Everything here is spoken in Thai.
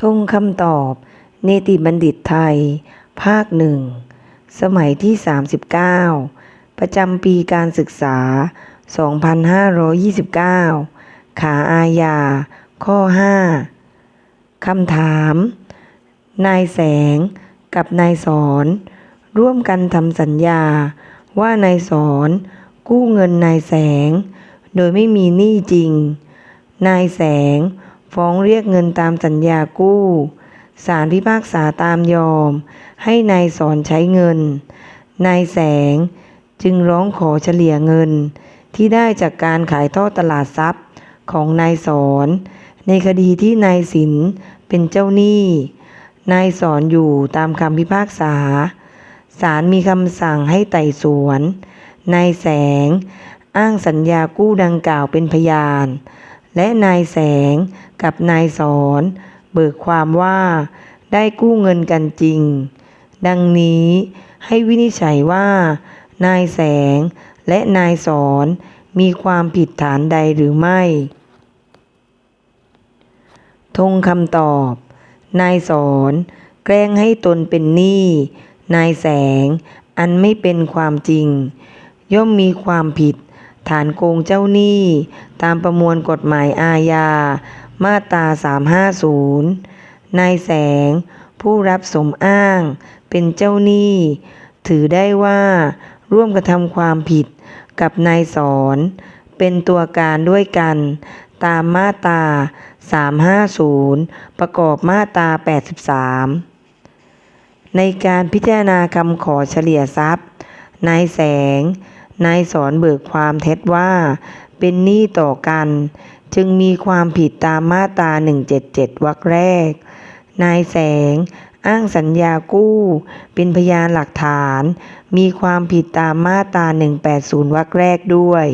ทงคำตอบ เนติบัณฑิตไทย ภาคหนึ่ง สมัยที่ 39 ประจำปีการศึกษา 2529 ขาอาญา ข้อ 5 คำถาม นายแสงกับนายสอนร่วมกันทำสัญญาว่านายสอนกู้เงินนายแสง โดยไม่มีหนี้จริง นายแสง ฟ้องเรียกเงินตามสัญญากู้ ศาลพิพากษาตามยอม ให้นายสอนใช้เงิน นายแสงจึงร้องขอเฉลี่ยเงิน ที่ได้จากการขายทอดตลาดทรัพย์ของนายสอน ในคดีที่นายสินเป็นเจ้าหนี้ นายสอนอยู่ตามคำพิพากษา ศาลมีคำสั่งให้ไต่สวน นายแสง อ้างสัญญากู้ดังกล่าวเป็นพยาน และนายแสงกับนายสอนเบิกความว่าได้กู้เงินกันจริง ดังนี้ให้วินิจฉัยว่า นายแสงและนายสอนมีความผิดฐานใดหรือไม่ ทงคำตอบ นายสอนแกล้งให้ตนเป็นหนี้ นายแสงอันไม่เป็นความจริง ย่อมมีความผิด ฐานโกงเจ้าหนี้ ตามประมวลกฎหมายอาญา มาตรา 350 นายแสง ผู้รับสมอ้าง เป็นเจ้าหนี้ ถือได้ว่า ร่วมกระทำความผิดกับนายสอน เป็นตัวการด้วยกัน ตามมาตรา 350 ประกอบมาตรา 83 ในการพิจารณาคำขอเฉลี่ยทรัพย์ นายแสง นายสอนเบิกความเท็จว่า เป็นหนี้ต่อกัน จึงมีความผิดตามมาตรา 177 วรรคแรก นายแสงอ้างสัญญากู้ เป็นพยานหลักฐาน มีความผิดตามมาตรา 180 วรรคแรกด้วย